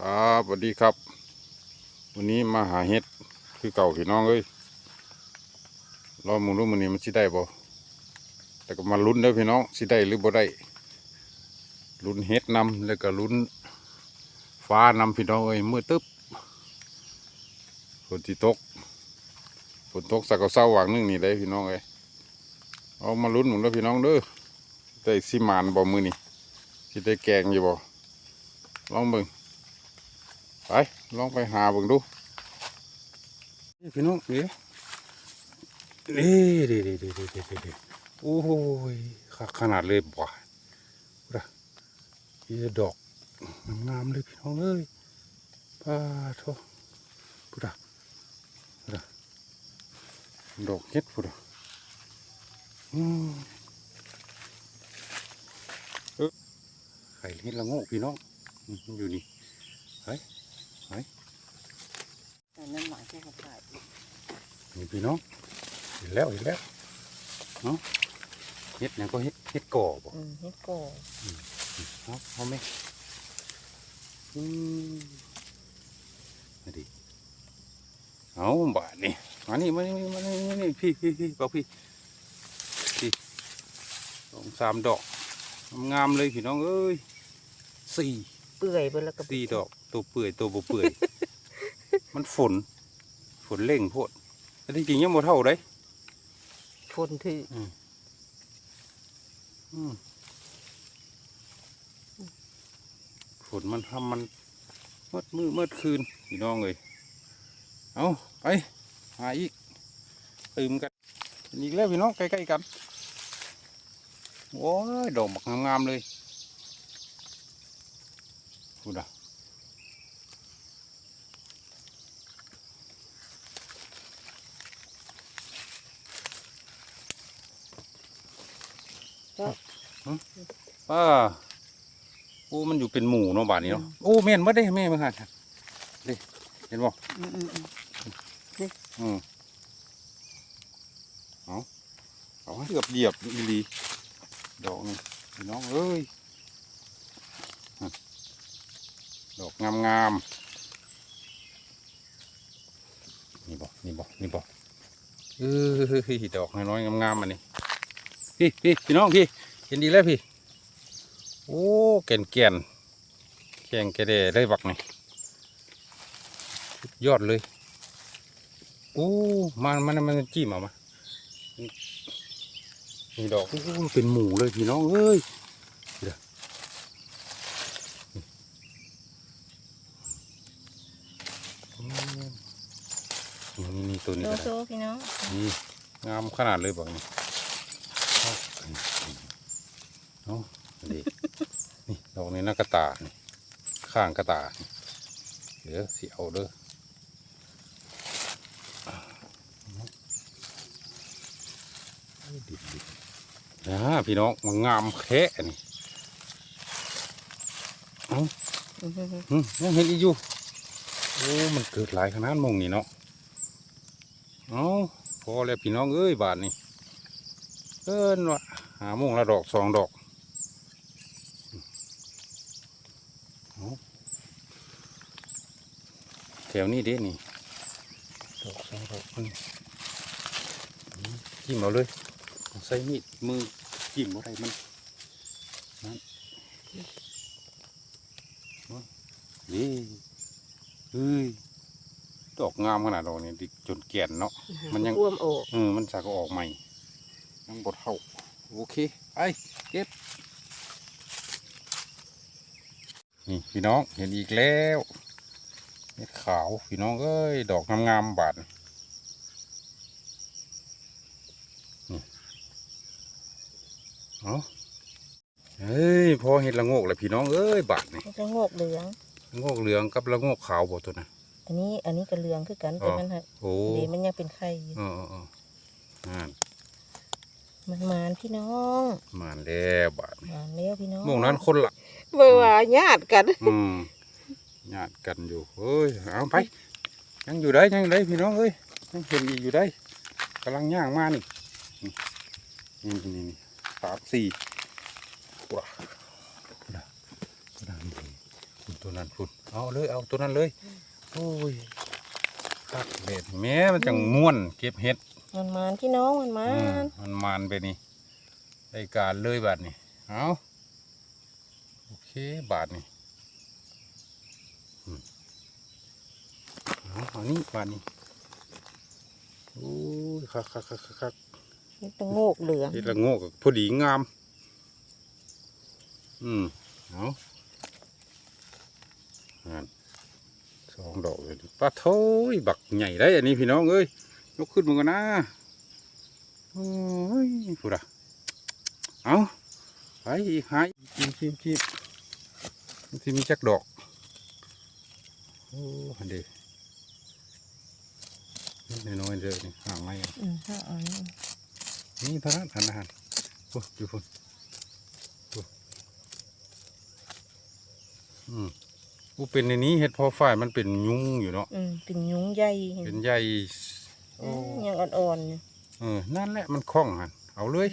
ครับสวัสดีครับ วันนี้มาหาเห็ดคือเก่าพี่น้องเอ้ยรอมึงรู้มันนี้มันสิได้บ่แต่ก็มาลุ้นเด้อพี่น้องสิได้หรือบ่ได้ลุ้นเห็ดนำแล้วก็ลุ้นฟ้านำพี่น้องเอ้ยมือตึ๊บฝนที่ตกฝนตกสักก็เศร้าหวังนึงนี่เลยพี่น้องเอ้ยเอามาลุ้นหมึงเด้อพี่น้องเด้อได้สิมานบ่มือนี่สิได้แกงอยู่บ่ลองเบิ่ง ไปลองไปหาบิ่งดูนี่พี่น้องนี่นี่ดีดีดีดีดีดีดีโอ้ยขขนาดเลยบ่ะนะมีแต่ดอกงามๆเลยพี่น้องเอ้ยป้าโทพุดะพุดะดอกเห็ดพุดะอืมเออไข่เห็ดละโงกพี่น้องอืมมันอยู่ นี่แต่นั่นหมายแค่เขาขายนี่พี่น้องเห็นแล้วเห็นแล้วเนาะเฮ็ดหยังก็เฮ็ดเฮ็ดก่อบ่อืมนี่ก่อเอาเอาไหมอืมมาดิเอาบาดนี่มานี่มานี่มานี่มานี่พี่พี่พี่บอกพี่พี่สองสามดอกงามๆเลยพี่น้องเอ้ยสี่เปื่อยไปแล้วก็สี่ดอกตัวเปื่อยตัวบ่เปื่อย มันฝน ฝนเร่งโพดแต่จริงๆยังบ่เท่าเด้ฝนถืออืมฝนมันทำมันมืดมืดมืดคืนพี่น้องเลยเอาไปหาอีกตื่มกันอันอีกแล้วพี่น้องใกล้ๆกันโอ้ยดอกบักงามๆเลยพูดอะ ป้าโอ้มันอยู่เป็นหมู่เนาะบาดนี้เนาะโอ้แม่นบ่ได้แม่มาหาเด้เห็นบ่อืมอืมอืมอืมเอาเอาให้เกือบเหยียบอีหลีดอกนี่พี่น้องเอ้ยอะดอกงามงามๆนี่บ่นี่บ่นี่บ่เออดอกน้อยๆงามๆอันนี้พี่พี่พี่น้องพี่ เห็นดีแล้วพี่ โอ้แก่นแก่นแข่งแกเดได้บักนี่สุดยอดเลยโอ้มันมันมันจิ้มเอามานี่ดอกโอ้เป็นหมูเลยพี่น้องเอ้ยเดี๋ยวนี่นี่นี่ตัวนี้โซก็โซได้พี่น้องนี่งามขนาดเลยบักนี่ เอาดีนี่ดอกนี้น่ากระตานี่ข้างกระตาเดี๋ยวสิเอาเด้อดิบดิบนะพี่น้องมันงามแค่นี่อืมอืมอืมอืมยังเห็นอีกอยู่โอ้มันเกิดหลายขนาดมงนี่เนาะเอาพอแล้วพี่น้องเอ้ยบาทนี่เอิ้นวะหาโมงละดอกสองดอกเอาแถวนี้เด้นี่ดอกสองดอกนี่อืมจิ้มเอาเลยใส่มีดมือจิ้มอะไรมันนั่นนี่เฮ้ยดอกงามขนาดดอกนี้ดิจนแก่นเนาะมันยังอ้วมโอกเออมันสักก็ออกใหม่ยังบดเท่าโอเคไปเก็บนี่พี่น้องเห็นอีกแล้ว เม็ดขาวพี่น้องเอ้ยดอกงามๆบาดนี่เอาเฮ้ยพอเห็ดละโงกแล้วพี่น้องเอ้ยบาดนี่มันจะงอกเหลืองละโงกเหลืองกับละโงกขาวบ่ตัวน่ะอันนี้อันนี้ก็เหลืองคือกันอ๋แต่อมันฮะโอ้ดีมันยังเป็นไข่อยู่เออเออเอออ่านมันมานพี่น้องมาแล้วบาดมานแล้วพี่น้องโมงนั้นคนละเบื่อว่าญาติกัน อืมญาติกันอยู่เฮ้ยเอาไปยังอยู่ได้ยังอยู่ได้พี่น้องเอ้ยยังเห็นอีกอยู่ได้กำลังย่างมานี่นี่นี่นี่นี่สามสี่ว้าดาดานี่คุณตัวนั้นพุ่นเอาเลยเอาตัวนั้นเลยโอ้ยคักเด็ดแม่มันจังม่วนเก็บเห็ดมันมานพี่น้องมันมาอืมนมันมานไปนี่ได้การเลยบาทนี่เอาโอเคบาทนี่อืม เอาเอานี่บาทนี่โอ้ยคักคักคักคักคักนี่ต้องโงกเหลืองเฮ็ดละโงกพอดีงาม อืมเอานั่นสองดอกเลยปลาโถยบักใหญ่ได้อันนี้พี่น้องเอ้ยยกขึ้นมากันนะโอ้ยพูดอะเอาไปอีกหายกินกินกินมันที่มีจักดอก โอ้อันเดีนิด น้อยๆเดียวนี่ห่างไม้อืมถ้าเอานี่นี่เท่านั้นหันอาหารโอ้ดูพุ่นโอ้อืมอูเป็นในนี้เห็ดพอฝ่ายมันเป็นยุงอยู่เนาะอืมเป็นยุงใหญ่เห็นเป็นใหญ่โอ้ยังอ่อนๆอยู่เออนั่นแหละมันคล่องหันเอาเลย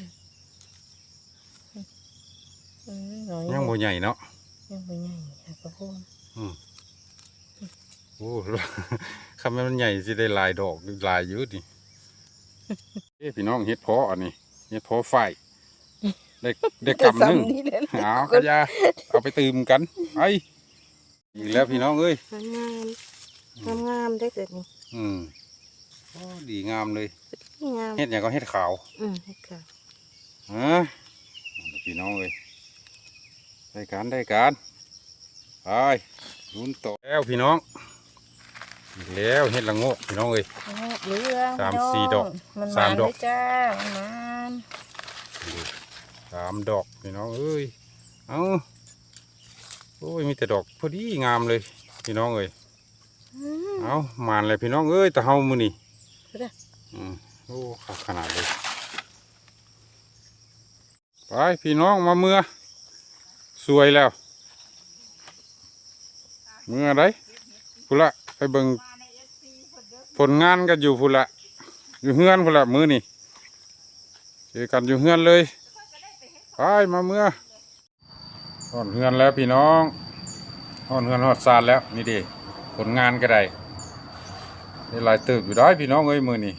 อืมน้อยยังบ่ใหญ่เนาะยังบ่ใหญ่ค่ะกระพุ้งอืม โอ้คำว่ามันใหญ่สิได้หลายดอกหลายเยอะดิเอ้พี่น้องเห็ดเพออันนี้เห็ดเพอฝ่ายได้ได้กำหนึงซ้ำนี่แหละเอากระยาเอาไปตื่มกันไออีกแล้วพี่น้องเอ้ยงามงามงามๆได้เกิดนี่อืมโอ้ดีงามเลยงามเฮ็ดอย่างก็เฮ็ดขาว อืมให้ค่ะฮะพี่น้องเลยได้การได้การไปลุ้นต่อแล้วพี่น้อง อีกแล้วเฮ็ดละโงกพี่น้องเอ้ยโงกเหลืองสามพี่น้งสี่ดอกมันสามดอกนเลยจ้ามันมานสามดอกพี่น้องเอ้ย เอาโอ้ยมีแต่ดอกพอดีงามเลยพี่น้องเอ้ย อืม เอามานเลยพี่น้องเอ้ยแต่เฮามือนี่เอาเด้อ อืมโอ้ขาขนาดเลยไปพี่น้องมาเมื่อ สวยแล้ว เมื่อไรพุนละ ไปเบิ่งผลงานกันอยู่พุนละอยู่เฮือนพุนละมือนี่เจอกันอยู่เฮือนเลยไปมาเมื่อหอดเฮือนแล้วพี่น้องหอดเฮือนหอดซานแล้วนี่ดิผลงานก็ได้ได้ลายติบอยู่ได้พี่น้องเอ้ยมือนี่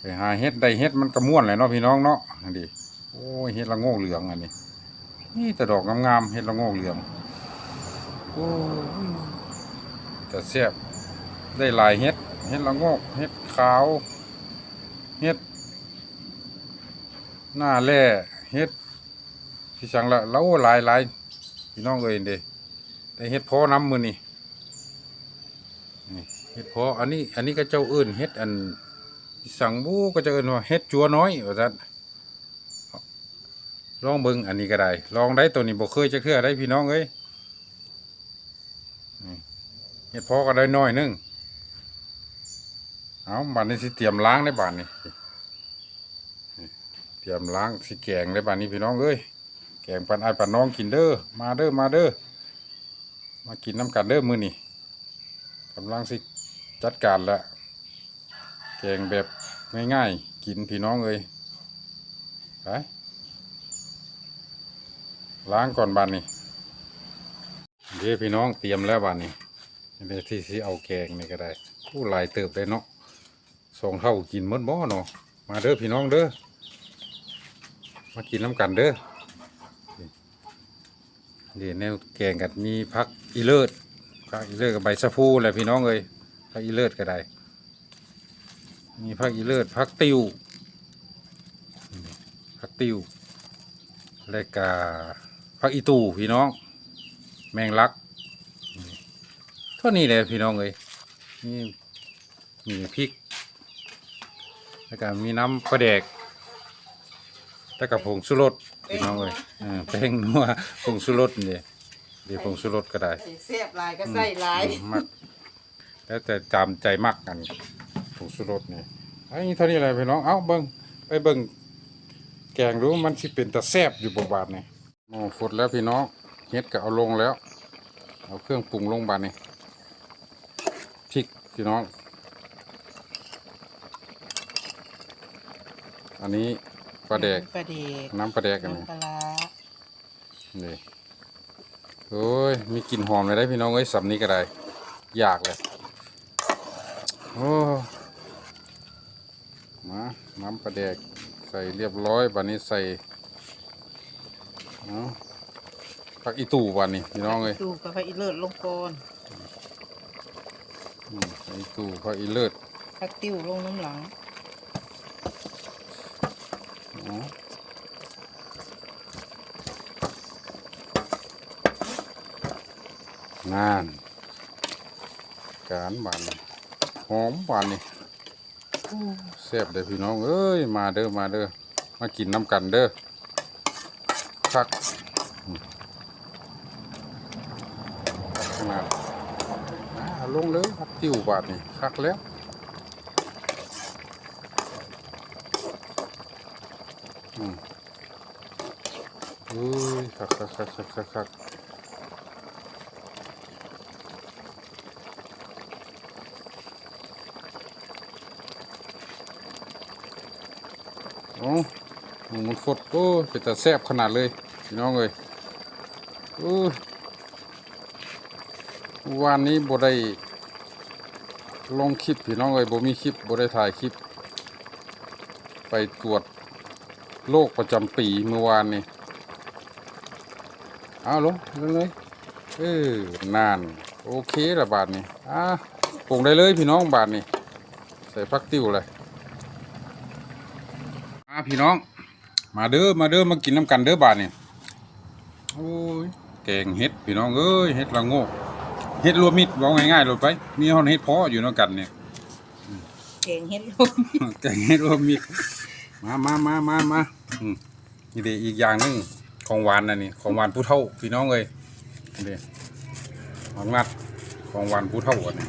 ไปหาเฮ็ดได้เฮ็ดมันกระม่วนเลยเนาะพี่น้องเนาะนี่ดิโอ้ยเฮ็ดละโงกเหลืองอันนี้นี่แต่ดอกงามๆเห็ดละโงกเหลือง โอ้แต่แซ่บได้หลายเห็ดเห็ดละงกเห็ดขาวเห็ด หน้าแร่เห็ดพี่ช่งละแล้วหลายหลายพี่น้องเอ้ยเด้ได้เห็ดพอน้ำมือนี่เห็ดพออันนี้อันนี้ก็เจ้าเอื่นเห็ดอันสั่งบูก็จะเอื่นว่าเห็ดจัวน้อยว่าซั่นลองเบิ่งอันนี้ก็ได้ ลองได้ตัวนี้บ่เคยจะเทื่อได้พี่น้องเอ้ย เฮ็ดพอก็ได้น้อยหนึงเอาบัดนี้สิเตรียมล้างได้บัดนี้นี่เตรียมล้างสิแกงได้บัดนี้พี่น้องเอ้ยแกงปันไอปันน้องกินเด้อมาเด้อมาเด้อมากินน้ำกันเด้อมือนี้กำลังสิจัดการละแกงแบบง่ายๆ กินพี่น้องเอ้ยไปล้างก่อนบานนี่เดี๋ยวพี่น้องเตรียมแล้วบานนี่ เดี๋ยวที่สิเอาแกงนี่ก็ได้ผู้หลายเติบเลยเนาะสองเท่ากินหมดบ่เนาะมาเด้อพี่น้องเด้อมากินน้ำกันเด้อเดี๋ยวแนวแกงกันมีพักอีเลิศพักอีเลิศกับใบสะพูแหละพี่น้องเอ้ยพักอีเลิศก็ได้ มีพักอีเลิศพักติวพักติวและกาพักอีตูพี่น้อง แมงลัก เท่านี้เลยพี่น้องเลยนี่มีพริก แล้วก็มีน้ำปลาแดกแล้วก็ผงสุรสพี่น้องเลยเออแป้งนัวผงสุรสนี่เดี๋ยวผงสุรสก็ได้เสียบลายก็ใส่ลายอืมมักแล้วแต่จำใจมักกันผงสุรสนี่ไอ้นี่เท่านี้เลยพี่น้องเอ้าเบิ่งไปเบิ่งแกงรู้มันสิเป็นตะแซบอยู่บบาทนี่โอ้ฝดแล้วพี่น้องเฮ็ดก็เอาลงแล้ว เอาเครื่องปรุงลงบาทนี่ พริกพี่น้อง อันนี้ปลาแดกปลาแดกน้ำปลาแดกอันนี้น้ำปลาร้านี่โอ้ย มีกลิ่นหอมเลยได้พี่น้องเอ้ยสำนี้ก็ได้ อยากเลย โอ้ มา น้ำปลาแดก ใส่เรียบร้อยบันนี้ใส่เอาผักอีตู่บันนี้พี่น้องเอ้ย ดูกับพระอิเลิศลงก่อน อืมผักอีตู่ผักอีเลิศพักติ้วลงน้ำหลังเอานานการบานนี้หอมบานนี้แซ่บเด้อพี่น้องเอ้ยมาเด้อมาเด้อมากินน้ำกันเด้อคักอืมขนาดอ่า ลงเลยครับจิ้วบาทนี่คักแล้วอืมอุ้ยคักคักคักคักคักคักโอ้มันฟดโอ้เป็นแต่แซ่บขนาดเลยพี่น้องเลยโอ้ วันนี้บ่ได้ลงคลิปพี่น้องเลยบ่มีคลิปบ่ได้ถ่ายคลิป ไปตรวจโรคประจำปีเมื่อวานนี่เอาลงเลยเออนาน โอเคละบาทนี่อะปรุงได้เลยพี่น้องบาทนี่ใส่พักติ้วเลยมาพี่น้อง มาเด้อมาเด้อมากินน้ำกันเด้อบาทนี่โอ้ยแกงเห็ดพี่น้องเอ้ยเห็ดละโงก เห็ดรวมมิตรบอกง่ายๆเลยไปมีฮอนเห็ดเพออยู่เน้กันเนี่ยแกงเฮ็ดลงแกงเห็ดรวมมิตรมามามามามาอืมนี่เดีอีกอย่างหนึงของหวานนะนี่ของหวานผู้เฒ่าพี่น้องเลยนี่เดีของนัดของหวานผู้เฒ่าอันนี้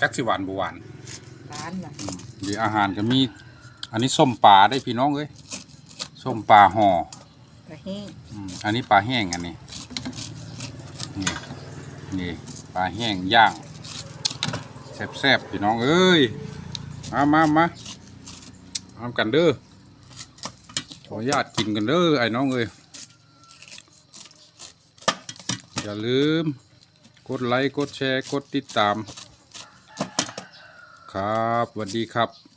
จักสิหวานบ่หวานร้านน่ะเดีอาหารก็มี อันนี้ส้มปลาได้พี่น้องเอ้ยส้มปลาห่อกระแห้งอืมอันนี้ปลาแห้งอันนี้นี่ นี่ปลาแห้งย่างแซ่บๆพี่น้องเอ้ยมามามาทำกันเด้อขออนุญาตกินกันเด้อไอ้น้องเอ้ยอย่าลืม กดไลค์ กดแชร์ กดติดตาม ครับสวัสดีครับ